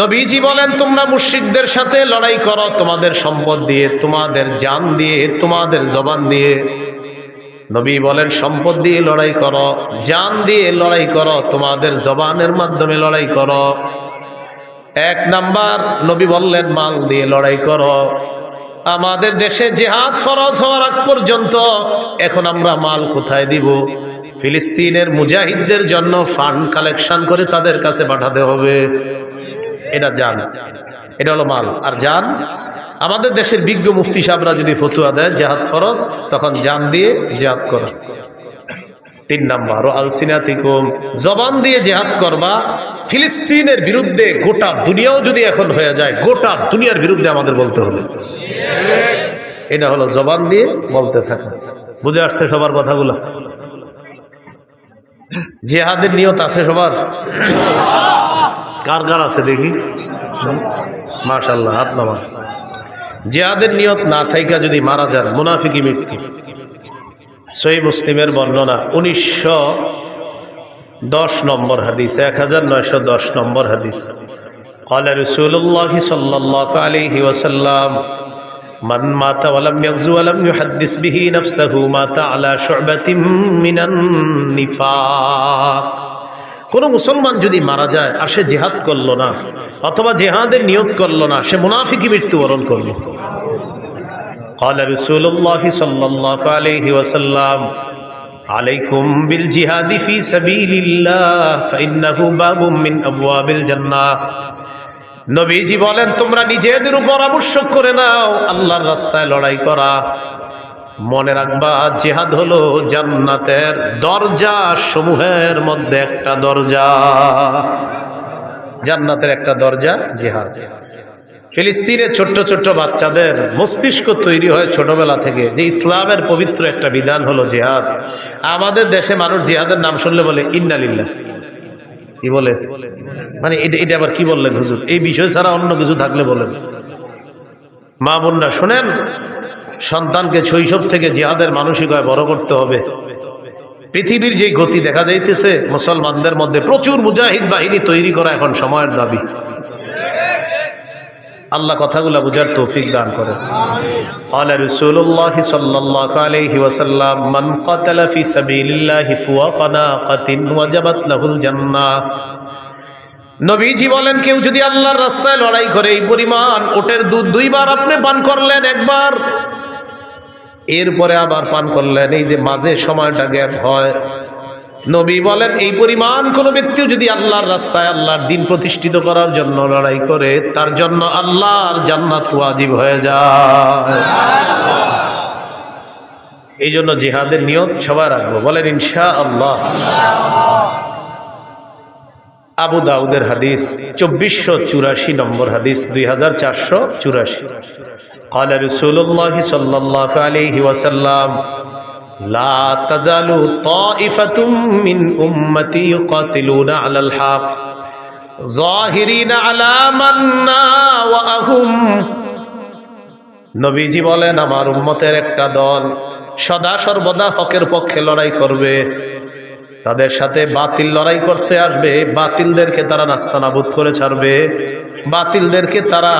নবীজি বলেন, তোমরা মুশ্রিকদের সাথে লড়াই করো, তোমাদের সম্পদ দিয়ে, তোমাদের জান দিয়ে, তোমাদের জবান দিয়ে। নবী বলেন, সম্পদ দিয়ে লড়াই করো, জান দিয়ে লড়াই করো, তোমাদের জবানের মাধ্যমে লড়াই করো। এক নাম্বার, নবী বললেন, মাল দিয়ে লড়াই করো। আমাদের দেশে জেহাদ ফরজ হওয়ার আগ পর্যন্ত এখন আমরা মাল কোথায় দিব? ফিলিস্তিনের মুজাহিদদের জন্য ফান্ড কালেকশন করে তাদের কাছে পাঠাতে হবে। এটা জান। এটা হলো মাল। আর জান, আমাদের দেশের বিজ্ঞ মুফতি সাহেবরা যদি ফতুয়া দেয়, জেহাদ ফরজ, তখন জান দিয়ে জেহাদ করো। তিন নাম্বার, ও আলসিনাতিকুম, জবান দিয়ে জেহাদ করবা। ফিলিস্তিনের বিরুদ্ধে গোটা দুনিয়াও যদি এখন হয়ে যায়, গোটা দুনিয়ার বিরুদ্ধে আমাদের বলতে হবে। এটা হলো জবান দিয়ে বলতে থাকা। বুঝে আসছে সবার কথাগুলো? জেহাদের নিয়ত আছে সবার? কার কার আছে দেখি মাশাল্লাহ হাত নামা জেহাদের নিয়ত না থাইকা যদি মারা যান মুনাফিকি মৃত্যু সই মুসলিমের বর্ণনা উনিশশো দশ নম্বর হাদিস এক হাজার নয়শো দশ নম্বর হাদিস قال رسول الله صلى الله عليه وسلم من مات ولم يغزو ولم يحدث به نفسه مات على شعبة من النفاق কোন মুসলমান যদি মারা যায় আর সে জেহাদ করলো না অথবা জেহাদের নিয়ত করলো না সে মুনাফিকি মৃত্যুবরণ করলো قال رسول الله صلى الله عليه وسلم عليكم بالجهاد في سبيل الله فإنه باب من أبواب الجنة নবীজি বলেন তোমরা নিজেদের উপর আবশ্যক করে নাও আল্লাহর রাস্তায় লড়াই করা মনে রাখবা, জেহাদ হলো জান্নাতের দরজা সমূহের মধ্যে একটা দরজা। জান্নাতের একটা দরজা, জেহাদ। ফিলিস্তিনের ছোট্ট ছোট্ট বাচ্চাদের মস্তিষ্ক তৈরি হয় ছোটবেলা থেকে। যে ইসলামের পবিত্র একটা বিধান হলো জেহাদ। আমাদের দেশে মানুষ জেহাদের নাম শুনলে বলে ইন্নালিল্লাহ কি বলে? মানে এটা এটা আবার কি বললেন হুজুর? এই বিষয় ছাড়া অন্য কিছু থাকলে বলেন। মা বোনরা, শোনেন? সন্তানকে শৈশব থেকে জিহাদের মানসিকতায় বড় করতে হবে পৃথিবীর যে গতি দেখা যাইতেছে মুসলমানদের মধ্যে প্রচুর মুজাহিদ বাহিনী তৈরি করা এখন সময়ের দাবি আল্লাহ কথাগুলো বুঝার তৌফিক দান করে قال رسول الله صلى الله عليه وسلم من قتل في سبيل الله فوق ناقة وجبت له الجنة নবীজি বলেন কেউ যদি আল্লাহর রাস্তায় লড়াই করে এই পরিমাণ ওটের দুধ দুইবার আপনি পান করলেন একবার এরপরে আবার পান করলেন, এই যে মাঝে সময়টা গ্যাপ হয়। নবী বলেন, এই পরিমাণ কোন ব্যক্তিও যদি আল্লাহর রাস্তায় আল্লাহর দিন প্রতিষ্ঠিত করার জন্য লড়াই করে, তার জন্য আল্লাহর জান্নাত ওয়াজিব হয়ে যায়। এই জন্য জিহাদের নিয়ত সবাই রাখব। বলেন ইনশা আল্লাহ আবু দাউদের হাদিস চব্বিশশো চুরাশি নম্বর হাদিস দুই হাজার চারশো চুরাশি قال رسول الله صلى الله عليه وسلم لا تزال طائفة من أمتي يقاتلون على الحق ظاهرين على من ناوأهم নবীজি বলেন আমার উম্মতের একটা দল সদা সর্বদা হকের পক্ষে লড়াই করবে তাদের সাথে বাতিল লড়াই করতে আসবে। বাতিলদেরকে তারা নাস্তানাবুদ করে ছাড়বে। বাতিলদেরকে তারা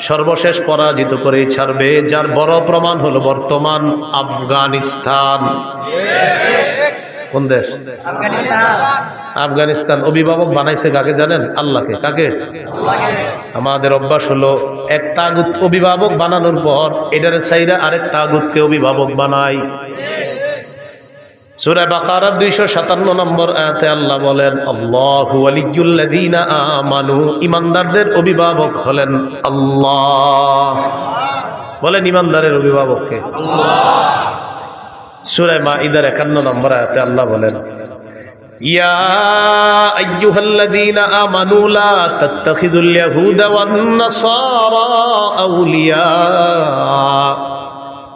সর্বশেষ পরাজিত করে ছাড়বে যার বড় প্রমাণ হলো বর্তমান আফগানিস্তান। কোন দেশ আফগানিস্তান অভিভাবক বানাইছে কাকে জানেন? আল্লাহকে। কাকে? আমাদের অভ্যাস হলো এক তাগুত অভিভাবক বানানোর পর এটারে চাইরা আরেক তাগুতকে অভিভাবক বানাই সূরা বাকারার 257 নম্বর আয়াতে আল্লাহ বলেন, আল্লাহু ওয়ালিয়্যুল্লাযীনা আমানু। ঈমানদারদের অভিভাবক হলেন আল্লাহ। বলেন ঈমানদারের অভিভাবককে আল্লাহ। সূরা মাইদার 51 নম্বর আয়াতে আল্লাহ বলেন আইয়ুহাল্লাযীনা আমানু লা তাত্তাখিযুল ইয়াহুদা ওয়ান নাসারা আউলিয়া।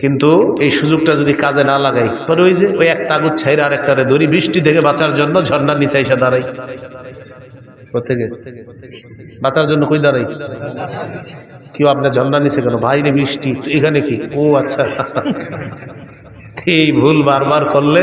কিন্তু এই সুযোগটা যদি কাজে না লাগাই, পরে ওই যে ওই এক তাগুদ ছাইরা আর একটা দড়ি বৃষ্টি থেকে বাঁচার জন্য ঝর্ণার নিচে এসে দাঁড়াই। বাঁচার জন্য কই দাঁড়াই? কেউ আপনার ঝর্নার নিচে কেন? বাইরে বৃষ্টি, এখানে কি? ও আচ্ছা। এই ভুল বারবার করলে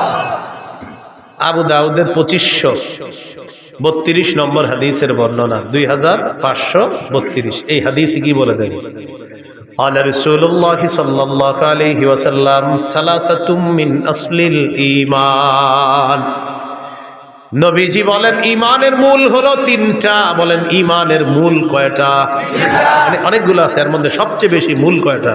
আবু দাউদের পঁচিশশো বত্রিশ নম্বর হাদিসের বর্ণনা দুই হাজার পাঁচশো বত্রিশ এই হাদিস কি বলে দেন قال رسول الله صلى الله عليه وسلم ثلاثة من أصل الإيمان নবীজি বলেন ইমানের মূল হলো তিনটা বলেন ইমানের মূল কয়টা মানে অনেকগুলো আছে এর মধ্যে সবচেয়ে বেশি মূল কয়টা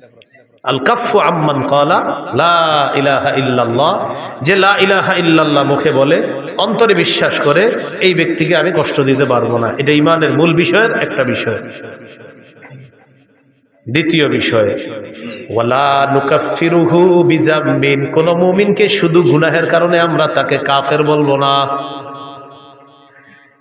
আম্মান কলা লা ইলাহা যে লা ইলাহা মুখে বলে, অন্তরে বিশ্বাস করে, এই ব্যক্তিকে আমি কষ্ট দিতে পারব না। এটা ইমানের মূল বিষয়ের একটা বিষয়। দ্বিতীয় বিষয় কোন মুমিনকে শুধু গুনাহের কারণে আমরা তাকে কাফের বলব না।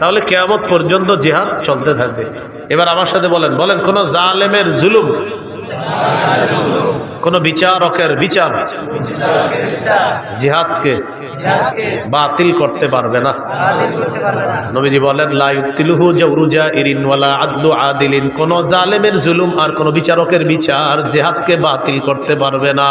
তাহলে কেয়ামত পর্যন্ত জিহাদ চলতে থাকবে। এবার আমার সাথে বলেন বলেন, কোন জালেমের জুলুম, কোন বিচারকের বিচার জিহাদকে বাতিল করতে পারবে না। নবীজি বলেন আদিলিন। কোন জালেমের জুলুম আর কোন বিচারকের বিচার জেহাদকে বাতিল করতে পারবে না।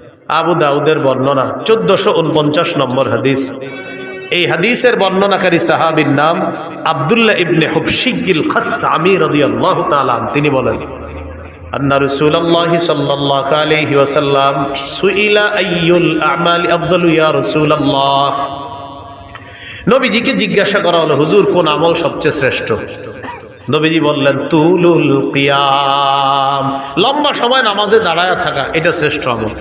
আবু দাউদের বর্ণনা, চোদ্দশো উনপঞ্চাশ নম্বর হাদিস। এই হাদিসের বর্ণনাকারী সাহাবির নাম আবদুল্লাহ ইবনে হুবশিকিল খাসআমি রাদিয়াল্লাহু আনহু। তিনি বলেন, আন্না রাসূলুল্লাহি সাল্লাল্লাহু আলাইহি ওয়াসাল্লাম সুইলা আইয়ুল আমালি আফজালু ইয়া রাসূলুল্লাহ। নবীজিকে জিজ্ঞাসা করা হলো, হুজুর, কোন আমল সবচেয়ে শ্রেষ্ঠ? নবীজি বললেন, তুলুল কিয়াম। লম্বা সময় নামাজে দাঁড়ায় থাকা, এটা শ্রেষ্ঠ আমল।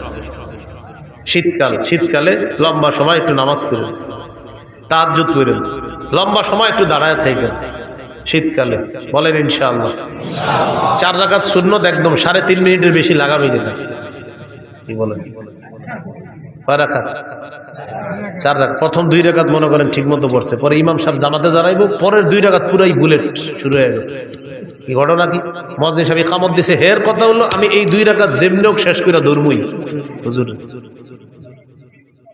শীতকাল, শীতকালে লম্বা সময় একটু নামাজ পড়েন তাহাজ্জুদ করেন। লম্বা সময় একটু দাঁড়ায় থাকেন। শীতকালে। বলেন, ইনশাআল্লাহ। চার রাকাত শূন্যত একদম সাড়ে তিন মিনিটের বেশি লাগাবি না। কি বলেন? চার রাকাত। প্রথম দুই রাকাত মনে করেন ঠিক মতো পড়ছে। পরে ইমাম সাহেব জামাতে দাঁড়াইবো, পরের দুই রাকাত পুরাই বুলেট শুরু হয়ে গেছে। কি ঘটনা কি? মজিন সাহেব কামত দিছে, হের কথা হলো, আমি এই দুই রাকাত যেমনি শেষ করে ধরবই হুজুর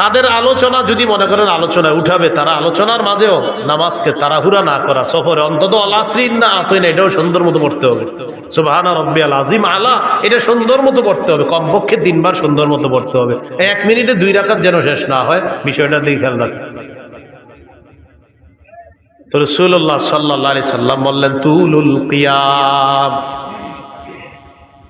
তাদের আলোচনা যদি মনে করেন আলোচনায় উঠাবে, তারা আলোচনার মাঝেও নামাজকে তাড়াহুড়া না করা, সফরে অন্তত না আতই না এটাও সুন্দর মতো পড়তে হবে। সুন্দর মতো পড়তে হবে, কমপক্ষে তিনবার সুন্দর মতো পড়তে হবে। এক মিনিটে দুই রাখার যেন শেষ না হয়, বিষয়টা দিকে খেয়াল রাখবে তো সাল্লাহ সাল্লাম বললেন, তুলুল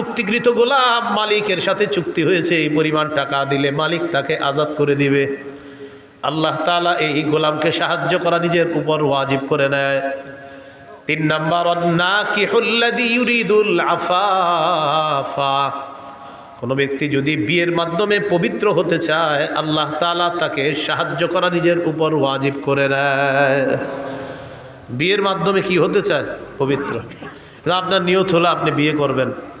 চুক্তিকৃত গোলাম মালিকের সাথে চুক্তি হয়েছে, এই পরিমাণ টাকা দিলে মালিক তাকে আজাদ করে দিবে। আল্লাহ তাআলা এই গোলামকে সাহায্য করা নিজের উপর ওয়াজিব করে নেয়। তিন নম্বর কোনো ব্যক্তি যদি বিয়ের মাধ্যমে পবিত্র হতে চায়, আল্লাহ তাআলা তাকে সাহায্য করা নিজের উপর ওয়াজিব করে নেয়। বিয়ের মাধ্যমে কি হতে চায়? পবিত্র। আপনার নিয়ত হলো আপনি বিয়ে করবেন।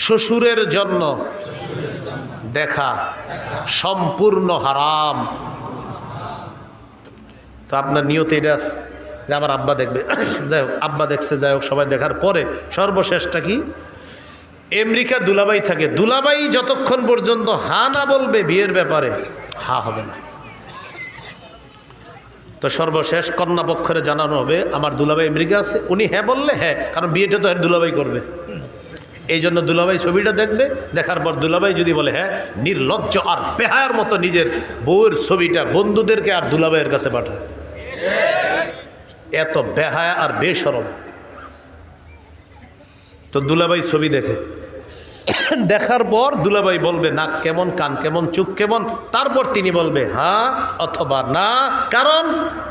শ্বশুরের জন্য দেখা সম্পূর্ণ হারাম। তো আপনার নিয়ত এটা। যে আমার আব্বা দেখবে। যাই হোক, আব্বা দেখছে, যাই হোক, সবাই দেখার পরে সর্বশেষটা কি? আমেরিকা দুলাবাই থাকে। দুলাবাই যতক্ষণ পর্যন্ত হা না বলবে বিয়ের ব্যাপারে, হা হবে না। তো সর্বশেষ কন্যা পক্ষরে জানানো হবে, আমার দুলাভাই আমেরিকা আছে, উনি হ্যাঁ বললে হ্যাঁ কারণ বিয়েটা তো আর দুলাভাই করবে। এই জন্য দুলাভাই ছবিটা দেখবে, দেখার পর দুলাভাই যদি বলে হ্যাঁ নির্লজ্জ আর বেহায়ার মতো নিজের বউয়ের ছবিটা বন্ধুদেরকে আর দুলাভাইয়ের কাছে পাঠায়। এত বেহায়া আর বেসরম। তো দুলাভাই ছবি দেখে। দেখার পর দুলাভাই বলবে নাক কেমন কান, কেমন চুখ, কেমন? তারপর তিনি বলবে হ্যাঁ অথবা না, কারণ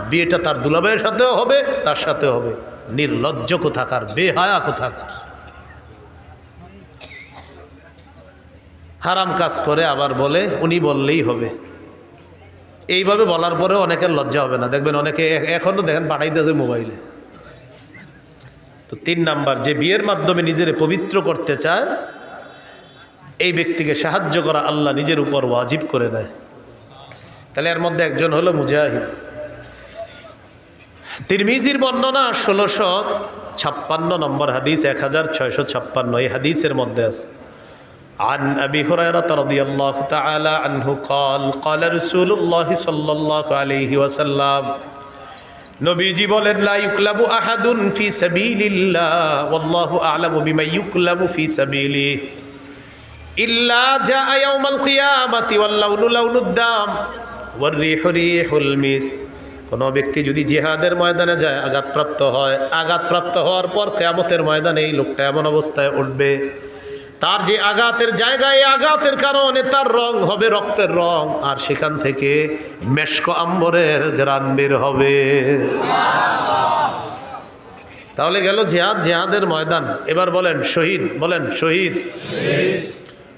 বিয়েটা তার দুলাভাইয়ের সাথেও হবে, তার সাথেও হবে। নির্লজ্জ কোথাকার, বেহায়া কোথাকার। হারাম কাজ করে, আবার বলে, উনি বললেই হবে। এইভাবে বলার পরে অনেকের লজ্জা হবে না। দেখবেন অনেকে এ- এখনও দেখেন পাঠাইতেছে মোবাইলে। তো তিন নাম্বার, যে বিয়ের মাধ্যমে নিজের পবিত্র করতে চায়, এই ব্যক্তিকে সাহায্য করা আল্লাহ নিজের উপর ওয়াজিব করে দেয়। তাহলে এর মধ্যে একজন হলো মুজাহিদ। তিরমিজির বর্ণনা ষোলোশো ছাপ্পান্ন নম্বর হাদিস, এক হাজার ছয়শো ছাপ্পান্ন। এই হাদিসের মধ্যে আছে। عن أبي هريرة رضي الله تعالى عنه قال قال رسول الله صلى الله عليه وسلم নবীজি বলেন লা ইউকলাবু আহাদুন ফি সাবিলিল্লাহ ওয়াল্লাহু আ'লামু বিমা ইউকলাবু ফি সাবিলিহি ইল্লা জাআ ইয়াউমাল কিয়ামাতি ওয়াল লাউনু লাউনুদ দাম ওয়ার রিহু রিহুল মিস কোনো ব্যক্তি যদি জিহাদের ময়দানে যায় আঘাতপ্রাপ্ত হয় আঘাতপ্রাপ্ত হওয়ার পর কেয়ামতের ময়দানে এই লোকটা এমন অবস্থায় উঠবে তার যে আঘাতের জায়গায় আঘাতের কারণে তার রং হবে রক্তের রং। আর সেখান থেকে মেশক আম্বরের গ্রান বের হবে। তাহলে গেল জেহাদ, জেহাদের ময়দান। এবার বলেন শহীদ বলেন শহীদ।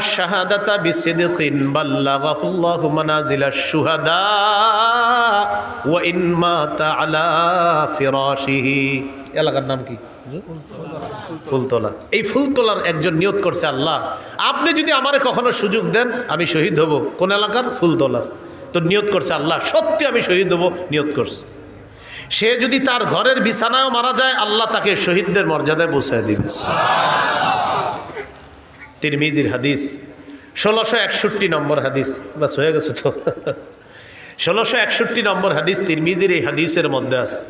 শাহাদাতা ইন মাতা আলা এলাকার নাম কি? ফুলতলা। এই ফুলতলার একজন নিয়ত করছে আল্লাহ। আপনি যদি আমারে কখনো সুযোগ দেন, আমি শহীদ হব। কোন এলাকার? ফুলতলা তো নিয়ত করছে আল্লাহ। সত্যি আমি শহীদ হব নিয়ত করছে। সে যদি তার ঘরের বিছানায় মারা যায়, আল্লাহ তাকে শহীদদের মর্যাদায় পৌঁছায় দিবে। তিরমিজির হাদিস, ষোলোশো একষট্টি নম্বর হাদিস। বাস, হয়ে গেছে তো। ষোলোশো একষট্টি নম্বর হাদিস তিরমিজির এই হাদিসের মধ্যে আছে।